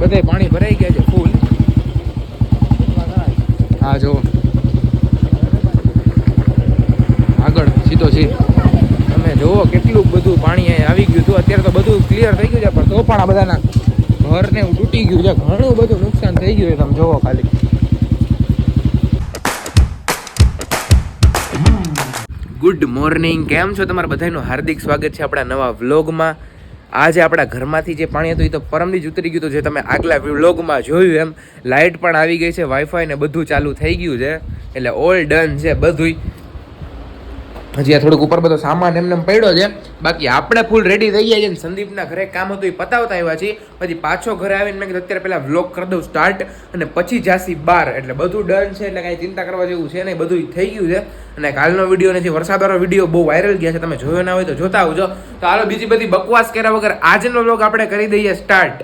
બધે પાણી ભરાઈ ગયા છે ફૂલ હા જો આગળ, સીધો છે. તમે જુઓ કેટલું બધું પાણી આવી ગયું હતું. અત્યારે તો બધું ક્લિયર થઈ ગયું છે, પણ તો પણ આ બધાના ઘરને તૂટી ગયું છે. ઘણું બધું નુકસાન થઈ ગયું છે, તમે જોવો ખાલી. ગુડ મોર્નિંગ કેમ છો? તમારા બધાનું હાર્દિક સ્વાગત છે આપણા નવા વ્લોગમાં આજે આપણા ઘરમાંથી જે પાણી હતું એ તો પરમથી જ ઉતરી ગયું હતું, જે તમે આગલા વ્લોગમાં જોયું એમ. લાઇટ પણ આવી ગઈ છે વાઈફાઈ ને બધું ચાલુ થઈ ગયું છે. એટલે ઓલ ડન છે બધુંય. હજી આ થોડુંક ઉપર બધો સામાન એમને એમ પડ્યો છે. બાકી આપણે ફૂલ રેડી થઈ ગયા છે સંદીપના ઘરે કામ હતું એ પતાવતા આવ્યા છીએ. પછી પાછો ઘરે આવીને મેં કીધું અત્યારે પહેલાં વ્લોગ કરી દઉં સ્ટાર્ટ અને પછી જાસી બાર. એટલે બધું ડન છે, એટલે કાંઈ ચિંતા કરવા જેવું છે નહીં બધું થઈ ગયું છે. અને કાલનો વીડિયો નથી, વરસાદવાળો વીડિયો બહુ વાયરલ ગયા છે. તમે જોયો ના હોય તો જોતા આવજો. તો હાલો બીજી બધી બકવાસ કર્યા વગર આજનો વ્લોગ આપણે કરી દઈએ સ્ટાર્ટ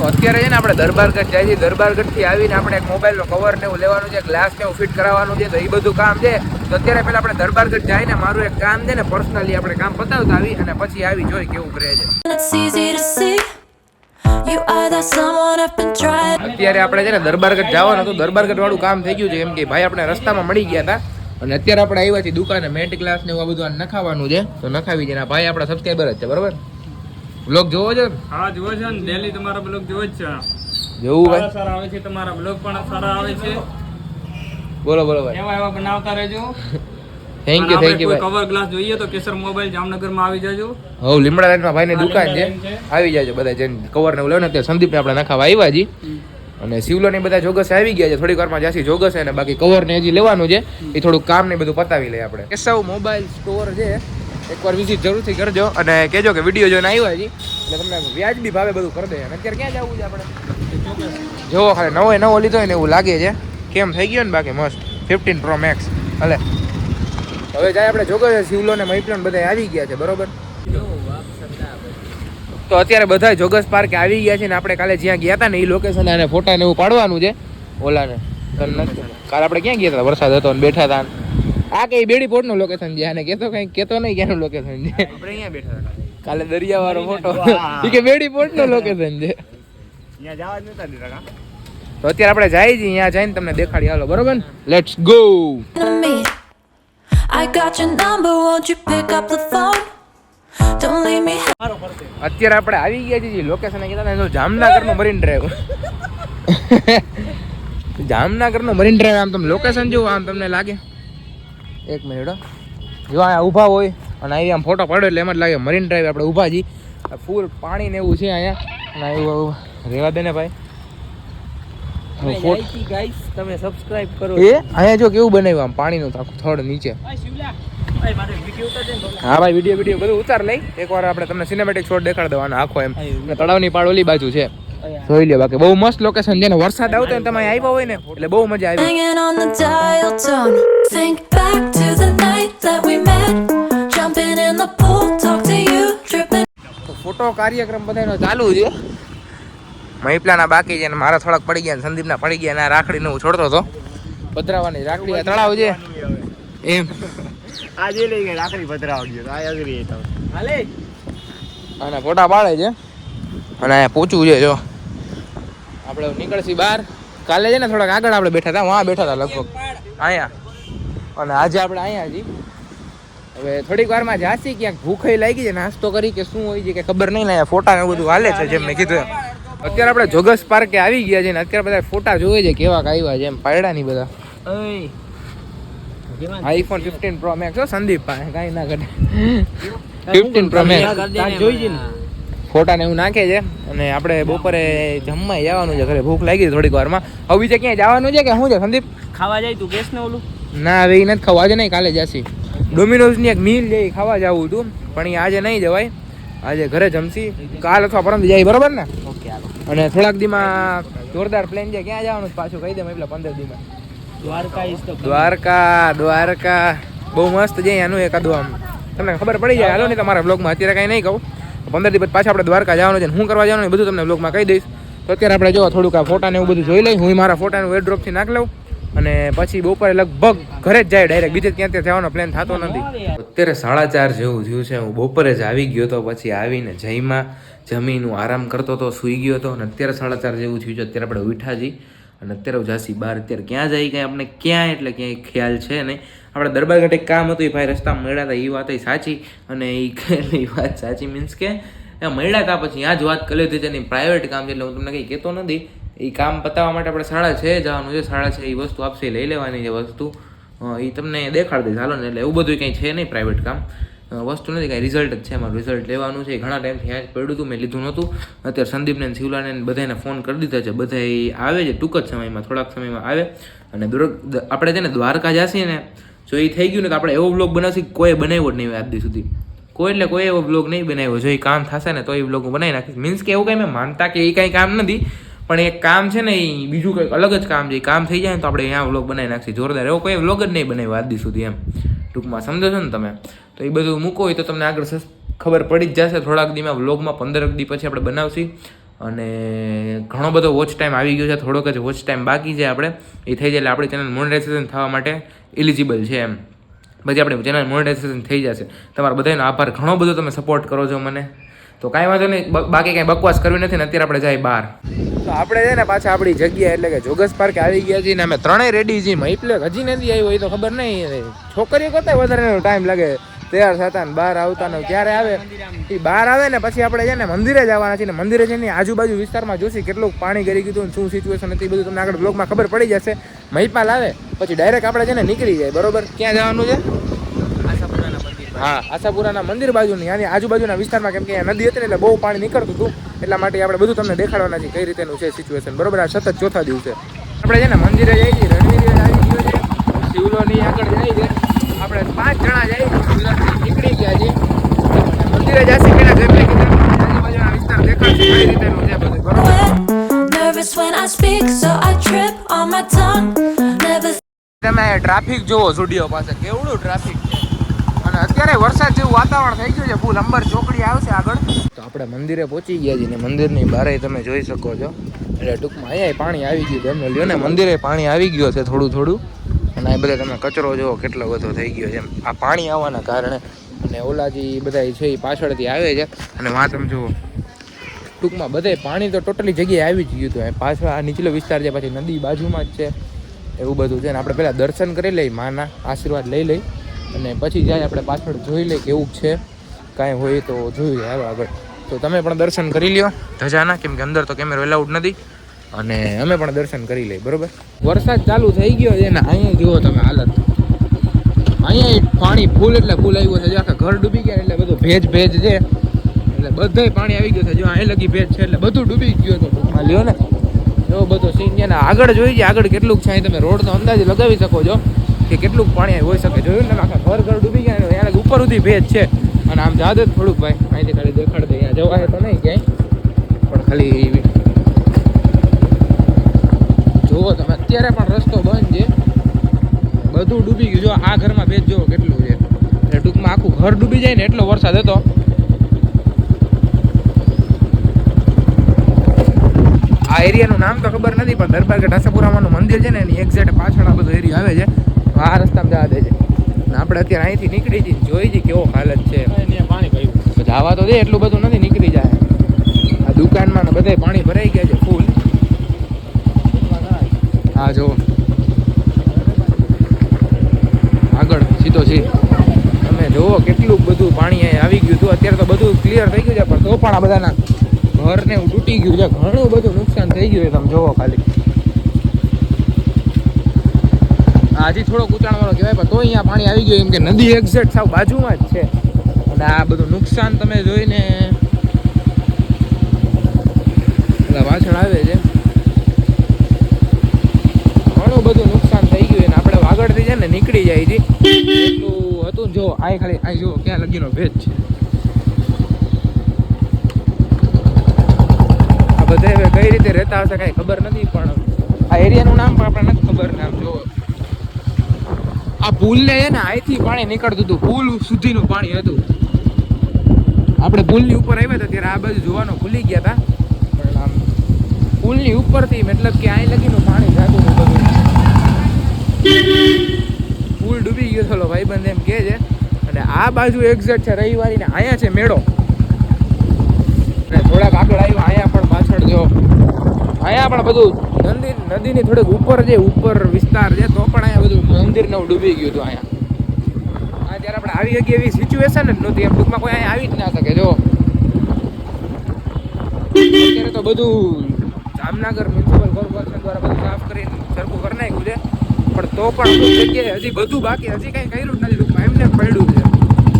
તો અત્યારે છે ને આપણે દરબારગઢ જાય છે. દરબારગઢથી આવીને આપણે એક મોબાઈલનો કવર ને એવું લેવાનું છે ગ્લાસ ને એવું ફિટ કરાવવાનું છે તો એ બધું કામ છે. તો અત્યારે પહેલાં આપણે દરબારગઢ જઈને મારું એક કામ છે ને પર્સનલી આપણે કામ પતાવતા આવી અને પછી આવી જોઈ કેવું કરે છે. અત્યારે આપણે છે ને દરબારગઢ જવાનું હતું. દરબારગઢ વાળું કામ થઈ ગયું છે. કેમ કે ભાઈ આપણે રસ્તામાં મળી ગયા હતા. અને અત્યારે આપણે આવ્યા છીએ દુકાને મેન્ટ ગ્લાસ ને એવું બધું નખાવાનું છે. તો નખાવી છે ભાઈ આપણા સબસ્ક્રાઈબર જ છે બરોબર? બ્લોગ જોવો છો? હા જોવો છો ને. ડેલી તમારા બ્લોગ જોવો જ છે. જોવું ભાઈ? સારા આવે છે તમારા બ્લોગ પણ સારા આવે છે. બોલો બોલો ભાઈ. એવા એવા બનાવતા રહેજો. થેન્ક યુ થેન્ક યુ ભાઈ. કવર ગ્લાસ જોઈએ તો કેસર મોબાઈલ જામનગરમાં આવી જજો. હવ લીમડા લાઈનમાં ભાઈ ની દુકાન છે. આવી છે બધા જેન કવર ને લેવું ને સંદીપ ને આપણે નાખાવા આવ્યા જી. અને શિવલો ને બધા જોગસ આવી ગયા છે. થોડીક વારમાં જાસી જોગસ અને બાકી કવર ને હજી લેવાનું છે. એ થોડું કામ ને બધું પતાવી લઈએ આપણે. કેશવ મોબાઈલ સ્ટોર છે. એકવાર વિઝિટ જરૂરથી કરજો અને કહેજો કે વીડિયો જોઈને આવ્યા હજી એટલે તમને વ્યાજબી ભાવે બધું કરી દે. અને અત્યારે ક્યાં જવું છે આપણે? જોવો ખાલી, નવો નવો લીધો હોય ને એવું લાગે છે. કેમ થઈ ગયો ને બાકી? મસ્ત. ફિફ્ટીન પ્રો મેક્સ ભલે હવે જાય આપણે જોગો છે શિવલો ને મહિપ્લોન બધા આવી ગયા છે, બરોબર? તો અત્યારે બધા જોગસ પાર્કે આવી ગયા છે ને આપણે કાલે જ્યાં ગયા હતા ને એ લોકેશન અને ફોટા ને એવું પાડવાનું છે. ઓલાને. કાલે આપણે ક્યાં ગયા હતા વરસાદ હતો ને બેઠા હતા આ કઈ બેડી પોર્ટનું લોકેશન છે? આને કેતો કઈ કેતો નહીં ક્યાંનું લોકેશન છે. આપણે અહીંયા બેઠા હતા કાલે. દરિયા વાળો ફોટો એ કે બેડી પોર્ટનું લોકેશન છે. અહીંયા જવા જ નતા દીધા તો અત્યારે આપણે જાય છીએ અહીંયા જઈને તમને દેખાડી હાલો બરોબર ને? Let's go I got your number, won't you pick up the phone? Don't leave me અત્યારે આપણે આવી ગયા છીએ લોકેશન કીધા ને જામનગર જામનગરનો મરીન ડ્રાઈવ જામનગરનો મરીન ડ્રાઈવ આમ તમે લોકેશન જુઓ આમ તમને લાગે. એક મિનિટ હો. જો અહીંયા ઊભા હોય અને અહીં આમ ફોટો પડ્યો એટલે એમ જ લાગે મરીન ડ્રાઈવ આપણે ઊભા છીએ ફૂલ પાણી ને એવું છે અહીંયા. અને એવું રહેવા રેવા દે ને ભાઈ. તમે સબસ્ક્રાઇબ કરો. એ અહીંયા જો કેવું બનાવ્યું આમ પાણીનું આખું થડ નીચે. હા ભાઈ વીડિયો વીડિયો બધું ઉતાર લઈ. એકવાર આપણે તમને સિનેમેટિક શોટ દેખાડ દેવાનો આખો એમ. તળાવની પાડ ઓલી બાજુ છે. જોઈ લે બાકી બહુ મસ્ત લોકેશન છે. ને વરસાદ આવતો ને તમે આવ્યા હોય ને એટલે બહુ મજા આવી. Hanging on the dial tone. Think back to the night that we met. Jumping in the pool, talk to you, tripping. Photo કાર્યક્રમ બધાનો ચાલુ છે. મહિપલાના બાકી છે ને મારા થોડાક પડી ગયા સંદીપના પડી ગયા અને આ રાખડીને હું છોડતો હતો. પધરાવાની રાખડી આ તળાવ છે. એમ. આજે લઈ ગઈ રાખડી પધરાવ ગયો આ અગરી તો. હાલે. અને ફોટા પાડે છે. અને અહીંયા પહોંચવું છે જો. આપણે નીકળશી બહાર. કાલે છે ને થોડાક આગળ આપણે બેઠા હતા વहाँ બેઠા હતા લગભગ. અહીંયા. અને આજે આપણે અહીંયા છીએ હવે થોડીક વારમાં જાસી ક્યાંક ભૂખાઈ લાગી છે નાસ્તો કરી કે શું હોય છે કે ખબર નહીં ને ફોટા ને એવું બધું હાલે છે જેમ મેં કીધું અત્યારે આપણે જોગસ પાર્કે આવી ગયા છે ને અત્યારે બધા ફોટા જોવે છે કેવા આવ્યા છે એમ પાડ્યા નહીં બધા. આઈફોન ફિફ્ટીન પ્રો મેક્સ હો સંદીપ પાસે કાંઈ ના કરે ફિફ્ટીન પ્રો મેક્સ ફોટા ને એવું નાખે છે અને આપણે બપોરે જમવા જવાનું છે ઘરે ભૂખ લાગી છે થોડીક વારમાં. હવે બીજે ક્યાંય જવાનું છે કે શું છે સંદીપ? ખાવા જાય તું ગેસ ને ઓલું? ના હવે એ નથી ખાવા. આજે નહીં કાલે જશે. ડોમિનોઝની એક મીલ છે એ ખાવા જવું હતું. પણ એ આજે નહીં જવાય. આજે ઘરે જમશી. કાલ અથવા પરમ જાય બરોબર ને? ઓકે અને થોડાક દીમાં જોરદાર પ્લેન છે. ક્યાં જવાનું પાછું? કહી દે એટલે પંદર દીમાં. દ્વારકા દ્વારકા દ્વારકા. બહુ મસ્ત છે એનું એકાદું આમ. તમને ખબર પડી જાય. હાલો ને તમારા બ્લોગમાં અત્યારે કાંઈ નહીં કહું. પંદર દિવસ પાછા આપણે દ્વારકા જવાનું છે હું કરવા જવાનું એ બધું તમને બ્લોગમાં કહી દઈશ. તો અત્યારે આપણે જો થોડુંક આ ફોટા ને એવું બધું જોઈ લઈ. હું મારા ફોટાનું એરડ્રોપથી નાખ લઉં. અને પછી બપોરે લગભગ ઘરે જ જાય ડાયરેક્ટ બીજે ક્યાં ત્યાં જવાનો પ્લાન થતો નથી. અત્યારે સાડા ચાર જેવું થયું છે. હું બપોરે જ આવી ગયો તો પછી આવીને જઈમાં જમીનું આરામ કરતો હતો સૂઈ ગયો હતો અને અત્યારે સાડા ચાર જેવું થયું છે. અત્યારે આપણે ઉઠા અને અત્યારે હું જાસી બહાર અત્યારે ક્યાં જાય કાંઈ આપણે ક્યાં એટલે ક્યાંય ખ્યાલ છે નહીં. આપણે દરબારગઢ એક કામ હતું, એ ભાઈ રસ્તામાં મળ્યા હતા, એ વાત સાચી અને એ વાત સાચી. મીન્સ કે મળ્યા હતા પછી ત્યાં જ વાત કરી લીધી છે પ્રાઇવેટ કામ છે એટલે હું તમને કંઈ કહેતો નથી. એ કામ પતાવવા માટે આપણે સાડા છ, જવાનું છે સાડા છ એ વસ્તુ આપશે, લઈ લેવાની છે વસ્તુ. એ તમને દેખાડી દઈશ, હાલો ને, એટલે એવું બધું કંઈ છે નહીં પ્રાઇવેટ કામ. વસ્તુ નથી, કાંઈ રિઝલ્ટ જ છે એમાં રિઝલ્ટ લેવાનું છે. ઘણા ટાઈમથી યાદ પડ્યું હતું, મેં લીધું નહોતું. અત્યારે સંદીપને શિવલાને બધાને ફોન કરી દીધા છે. બધા આવે છે, ટૂંક જ સમયમાં, થોડાક સમયમાં આવે. અને આપણે છે ને દ્વારકા જશે ને, જો એ થઈ ગયું ને, તો આપણે એવો બ્લોગ બનાવશું કોઈ બનાવ્યો જ નહીં આજ દી સુધી. કોઈ એટલે કોઈ એવો બ્લોગ નહીં બનાવ્યો. જો એ કામ થશે ને, તો એ બ્લોગ બનાવી નાખીશ. મીન્સ કે એવું કંઈ મેં માનતા કે એ કાંઈ કામ નથી. પણ એક કામ છે ને એ બીજું કંઈક અલગ જ કામ છે. એ કામ થઈ જાય ને તો આપણે અહીંયા વ્લોગ બનાવી નાખીએ જોરદાર. એવો કોઈ વ્લોગ જ નહીં બનાવ્યો આજ દી સુધી એમ. ટૂંકમાં સમજો છો ને તમે? તો એ બધું મૂકો હોય તો તમને આગળ ખબર પડી જ જશે. થોડાક દીમાં વ્લોગમાં પંદર દી પછી આપણે બનાવશી. અને ઘણો બધો વોચ ટાઈમ આવી ગયો છે. થોડોક જ વોચ ટાઈમ બાકી છે આપણે. એ થઈ જાય એટલે આપણી ચેનલ મોનેટાઇઝેશન થવા માટે એલિજિબલ છે એમ. પછી આપણે ચેનલ મોનેટાઇઝેશન થઈ જશે. તમારા બધાનો આભાર. ઘણો બધો તમે સપોર્ટ કરો છો મને. તો કાંઈ વાંધો નહીં. બાકી કાંઈ બકવાસ કરવી નથી ને અત્યારે આપણે જાય બહાર. તો આપણે છે ને પાછા આપણી જગ્યા એટલે કે જોગસ પાર્ક આવી ગયા છીએ ને અમે ત્રણેય રેડી છીએ. મહિપલે હજી નથી આવ્યો, એ તો ખબર નહીં. છોકરીઓ કરતા વધારે ટાઈમ લાગે. તૈયાર થતા ને બહાર આવતા ને ક્યારે આવે? એ બહાર આવે ને પછી આપણે છે ને મંદિરે જવાના છીએ ને મંદિરે જઈને આજુબાજુ વિસ્તારમાં જોશી કેટલું પાણી કરી ગયું ને શું સિચ્યુએશન હતી બધું તમને આગળ બ્લોગમાં ખબર પડી જશે. મહિપાલ આવે, પછી ડાયરેક્ટ આપણે છે ને નીકળી જાય. બરોબર? ક્યાં જવાનું છે? હા. આશાપુરાના મંદિર બાજુની આની આજુબાજુના વિસ્તારમાં કેમ કે અહીંયા નદી હતી ને એટલે બહુ પાણી નીકળતું હતું. એટલા માટે આપણે બધું તમને દેખાડવાના છે કઈ રીતેનું છે સિચ્યુએશન બરોબર આ સતત ચોથા દિવસે આપણે છે ને મંદિરે જઈએ છીએ રણવીર આવી ગયો છે. શિવલોની આગળ જાય છે. આપણે પાંચ જણા જઈએ નીકળી ગયા છીએ. મંદિરે જશે કે આજુબાજુના વિસ્તાર દેખાડશે કઈ રીતેનું છે બધું. બરોબર? Nervous when I speak, so I trip on my tongue. Never તમે ટ્રાફિક જોવો સ્ટુડિયો પાસે કેવડું ટ્રાફિક છે. અને અત્યારે વરસાદ જેવું વાતાવરણ થઈ ગયું છે. ફૂલ અંબર ચોકડી આવશે આગળ. તો આપણે મંદિરે પહોંચી ગયા છીએ ને મંદિરની બારે તમે જોઈ શકો છો. એટલે ટૂંકમાં અહીંયા પાણી આવી ગયું તમે લ્યો ને, મંદિરે પાણી આવી ગયું છે થોડું થોડું. અને આ બધા તમે કચરો જોવો કેટલો બધો થઈ ગયો છે. આ પાણી આવવાના કારણે અને ઓલા જે બધા છે એ પાછળથી આવે છે. અને વાં તમે જુઓ ટૂંકમાં બધે પાણી તો ટોટલી જગ્યાએ આવી જ ગયું હતું. પાછળ આ નીચલો વિસ્તાર છે, પછી નદી બાજુમાં જ છે. એવું બધું છે ને, આપણે પહેલાં દર્શન કરી લઈએ, માના આશીર્વાદ લઈ લઈ અને પછી જાય આપણે પાછળ જોઈ લઈએ કેવું છે. કાંઈ હોય તો જોઈએ હાલો આગળ. તો તમે પણ દર્શન કરી લ્યો. ધજાના, કેમ કે અંદર તો કેમેરો એલાઉડ નથી. અને અમે પણ દર્શન કરી લઈએ, બરોબર? વરસાદ ચાલુ થઈ ગયો છે ને, અહીંયા જુઓ તમે હાલત. અહીંયા પાણી ફૂલ એટલે ફૂલ આવ્યું છે આખા ઘર ડૂબી ગયા એટલે બધું ભેજ ભેજ છે. એટલે બધાય પાણી આવી ગયું છે. જો અહીં લગી ભેજ છે એટલે બધું ડૂબી ગયું હતું. ટૂંકમાં લ્યો ને. એવો બધો સીન છે ને, આગળ જોઈ જાય આગળ કેટલુંક છે. અહીં તમે રોડનો અંદાજ લગાવી શકો છો. કે કેટલુંક પાણી હોઈ શકે. જોયું ને આખા ઘર ઘર ડૂબી ગયા ત્યાં ઉપર સુધી ભેજ છે. અને આમ જાદે થોડુંક ભાઈ, અહીંથી ખાલી દેખાડ દે અહીંયા જવાય તો નહીં ક્યાંય, પણ ખાલી જુઓ તમે, અત્યારે પણ રસ્તો બંધ છે. બધું ડૂબી ગયું. જો આ ઘરમાં ભેજ જુઓ કેટલું છે. એટલે ટૂંકમાં આખું ઘર ડૂબી જાય ને, એટલો વરસાદ હતો. આ એરિયાનું નામ તો ખબર નથી પણ દરબાર કે આશાપુરામાનું મંદિર છે ને એની એક્ઝેક્ટ પાછળ આ બધો એરિયા આવે છે. આ રસ્તામાં જવા દે છે. આપણે અત્યારે અહીંથી નીકળી જઈએ જોઈ જઈએ કેવો હાલત છે. પાણી ભર્યું. જવા તો દે એટલું બધું નથી નીકળી જાય. આ દુકાનમાં ને બધે પાણી ભરાઈ ગયા છે ફૂલ હા જો આગળ સીધો છે. તમે જુઓ કેટલું બધું પાણી આવી ગયું હતું. અત્યારે તો બધું ક્લિયર થઈ ગયું છે પણ તો પણ આ બધાના ઘર ને એવું તૂટી ગયું છે. ઘણું બધું નુકસાન થઈ ગયું છે, તમે જોવો ખાલી. હજી થોડોક વાળો કહેવાય, પણ તો અહીંયા પાણી આવી ગયું એમ કે નદી એક્ઝેક્ટ સાવ બાજુમાં જ છે. અને આ બધું નુકસાન તમે જોઈને એટલે પાછળ આવે છે. ઘણું બધું નુકસાન થઈ ગયું અને આપણે આગળથી છે ને નીકળી જાય છે. એટલું હતું જો આ ખાલી આ જો, ક્યાં લગીનો ભેજ છે. બધા કઈ રીતે રહેતા હશે કાંઈ ખબર નથી, પણ આ એરિયાનું નામ પણ આપણે નથી ખબર નામ જો. આ પુલને છે ને અહીંથી પાણી નીકળતું હતું પુલ સુધીનું પાણી હતું. આપણે પુલની ઉપર આવ્યા હતા, ત્યારે આ બાજુ જોવાનું ભૂલી ગયા હતા. પણ આમ પુલની ઉપરથી મતલબ કે અહીં લગીનું પાણી જાતું હતું બધું. પુલ ડૂબી ગયો થોડો ભાઈબંધ એમ કે છે. અને આ બાજુ એક્ઝેક્ટ છે રવિવારી ને અહીંયા છે મેળો. અને થોડાક આગળ આવ્યો, અહીંયા પણ પાછળ જો, અહીંયા પણ બધું નદી, નદીની થોડીક ઉપર જે, ઉપર વિસ્તાર છે, તો પણ અહીંયા બધું મંદિર ને ડૂબી ગયું હતું અહીંયા. આ જ્યારે આપણે આવી ગયા એવી સિચ્યુએશન જ નહોતી. એમ ટૂંકમાં કોઈ અહીંયા આવી જ ના શકે, જો. અત્યારે તો બધું જામનગર મ્યુનિસિપલ કોર્પોરેશન દ્વારા બધું સાફ કરીને સરખું કરી નાખ્યું છે. પણ તો પણ જગ્યાએ હજી બધું બાકી, હજી કંઈ કર્યું જ નથી એમને પડ્યું છે.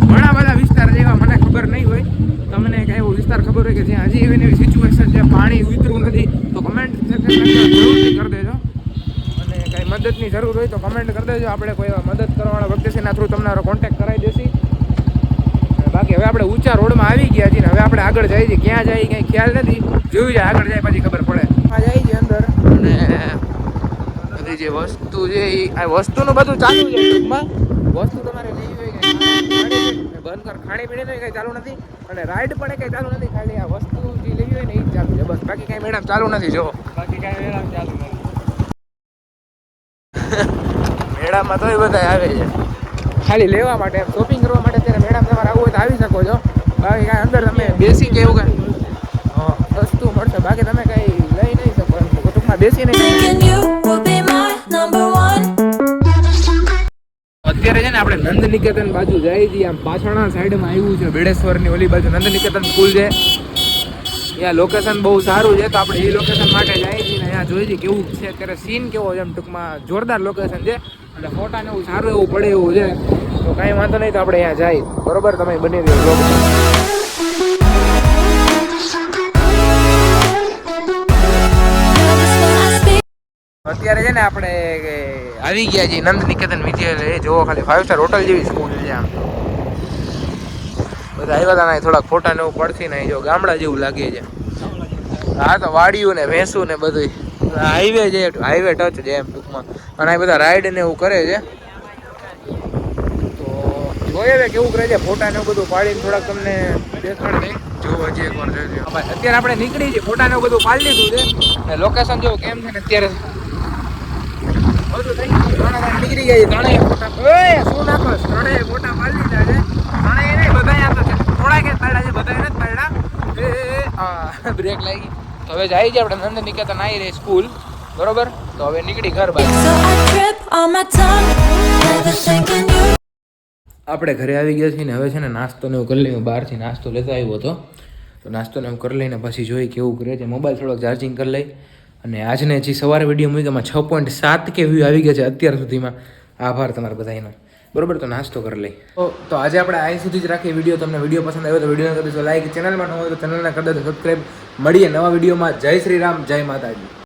ઘણા બધા વિસ્તાર જેવા મને ખબર નહીં હોય. વિસ્તાર ખબર હોય કે જ્યાં હજી એવી એવી સિચ્યુએશન છે પાણી ઉતરું નથી તો કમેન્ટ જરૂરથી કરી દેજો. અને કઈ મદદની જરૂર હોય તો કમેન્ટ કરી દેજો. આપણે કોઈ એવા મદદ કરવાવાળા વ્યક્તિ છે એના થ્રુ તમને કોન્ટેક્ટ કરાવી દેશી. બાકી હવે આપણે ઊંચા રોડમાં આવી ગયા છીએ હવે આપણે આગળ જઈએ છીએ. ક્યાં જાય કંઈ ખ્યાલ નથી. જોયું જાય આગળ જાય પછી ખબર પડે. આ જાય છે અંદર. અને બધી જે વસ્તુ છે એ આ વસ્તુનું બધું ચાલુ છે ટૂંકમાં. વસ્તુ તમારે બંધ કર. ખાણી પીણી કંઈ ચાલુ નથી. અને રાઈડ પણ કંઈ ચાલુ નથી. ખાલી આ વસ્તુ જે લેવી હોય ને એ જ ચાલુ છે. બસ. બાકી કાંઈ મેડમ ચાલુ નથી જો બાકી કાંઈ મેડમ ચાલુ નથી. મેળામાં તોય બધા આવે છે. ખાલી લેવા માટે શોપિંગ કરવા માટે અત્યારે મેડમ તમારે આવવું હોય તો આવી શકો છો. બાકી કાંઈ અંદર તમે બેસી કે એવું કાંઈ? વસ્તુ મળશે. બાકી તમે કંઈ લઈ નહીં શકો કુટુંબમાં ટૂંકમાં નહીં અત્યારે છે ને આપણે નંદ નિકેતન બાજુ જાય છીએ. આમ પાછળના સાઈડમાં આવ્યું છે બેડેશ્વરની ઓલી બાજુ. નંદ નિકેતન સ્કૂલ છે. ત્યાં લોકેશન બહુ સારું છે. તો આપણે એ લોકેશન માટે જાય છીએ ને અહીંયા જોઈએ છીએ કેવું છે. અત્યારે સીન કેવો છે? એમ ટૂંકમાં જોરદાર લોકેશન છે. અને ફોટા ને એવું સારું એવું પડે એવું છે. તો કાંઈ વાંધો નહીં તો આપણે અહીંયા જાય. બરોબર? તમે બની રહ્યો. અત્યારે છે ને આપણે આવી ગયા છીએ નંદ નિકેતન વિદ્યાલય. જોવો ખાલી ફાઇવ સ્ટાર હોટલ જેવી સ્કૂલ છે આમ. બધા આવ્યા હતા ને થોડાક ફોટા ને એવું પડતી ને જો ગામડા જેવું લાગે છે. હા, તો વાડિયું ને ભેંસું ને બધું હાઈવે છે હાઈવે ટચ છે એમ ટૂંકમાં. અને આ બધા રાઈડ ને એવું કરે છે. તો જોઈએ હવે કેવું કરે છે ફોટા ને એવું બધું પાડીને થોડાક તમને દેખાડ દે જો હજી એક જોજો. અત્યારે આપણે નીકળી છીએ ફોટા ને એવું બધું પાડી લીધું છે. લોકેશન જેવું કેમ છે ને અત્યારે? નીકળી ગયા છે બ્રેક લાગી હવે જાય છે આપણે નંદ નિકેતન આવી રહી સ્કૂલ બરોબર તો હવે નીકળી ઘર બાજુ. આપણે ઘરે આવી ગયા છીએ ને હવે છે ને નાસ્તો ને એવું કરી લઈએ. બહારથી નાસ્તો લેતો આવ્યો હતો. તો નાસ્તો ને એમ કરી લઈને પછી જોઈ કેવું કરે છે. મોબાઈલ થોડોક ચાર્જિંગ કરી લઈ. અને આજને જે સવારે વીડિયો મૂકી એમાં છ પોઈન્ટ સાત કે વ્યૂ આવી ગયા છે અત્યાર સુધીમાં. આભાર તમારા બધાનો બરોબર, તો નાસ્તો કરી લઈ તો આજે આપણે અહીં સુધી જ રાખીએ વીડિયો તમને વીડિયો પસંદ આવ્યો તો વીડિયો કરી દેશો લાઈક ચેનલમાં ન હોય તો ચેનલને કરી દેજો સબસ્ક્રાઈબ મળીએ નવા વિડીયોમાં જય શ્રી રામ, જય માતાજી.